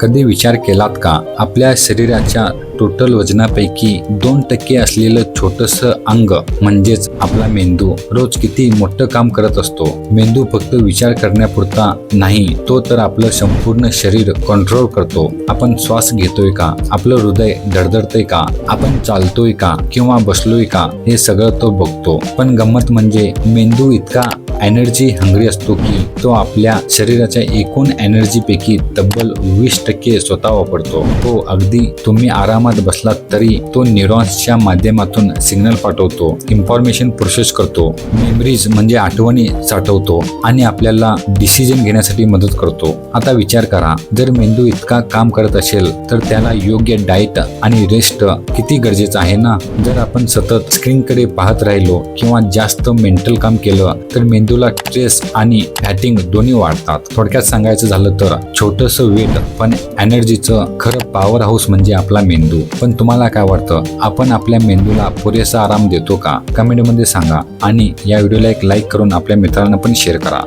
कधी विचार केलात का? आपल्या शरीराच्या टोटल वजनापैकी दोन टक्के असलेलं छोटस अंग म्हणजेच आपला मेंदू रोज किती मोठं काम करत असतो. मेंदू फक्त विचार करण्यापुरता नाही तो तर आपलं संपूर्ण शरीर कंट्रोल करतो. आपण श्वास घेतोय का? आपलं हृदय धडधडतंय का? आपण चालतोय का? किंवा बसलोय का? हे सगळं तो बघतो. पण गंमत म्हणजे मेंदू इतका एनर्जी हंगरी असतो की तो आपल्या शरीराच्या एकूण एनर्जी पैकी तब्बल वीस टक्के स्वतः वापरतो तो अगदी तुम्ही आरामात बसलात तरी तो न्यूरॉन्सच्या माध्यमातून सिग्नल पाठवतो इन्फॉर्मेशन प्रोसेस करतो मेमरीज म्हणजे आठवणी साठवतो आणि आपल्याला डिसिजन घेण्यासाठी मदत करतो. आता विचार करा जर मेंदू इतका काम करत असेल तर त्याला योग्य डाएट आणि रेस्ट किती गरजेचं आहे ना? जर आपण सतत स्क्रीनकडे पाहत राहिलो किंवा जास्त मेंटल काम केलं तर मेंदू मेंदूला स्ट्रेस आणि फॅटिंग दोन्ही वाढतात. थोडक्यात सांगायचं झालं तर छोटस वेट पण एनर्जीचं खरं पॉवर हाऊस म्हणजे आपला मेंदू. पण तुम्हाला काय वाटतं? आपण आपल्या मेंदूला पुरेसा आराम देतो का? कमेंटमध्ये सांगा. आणि या व्हिडिओला एक लाईक करून आपल्या मित्रांना पण शेअर करा.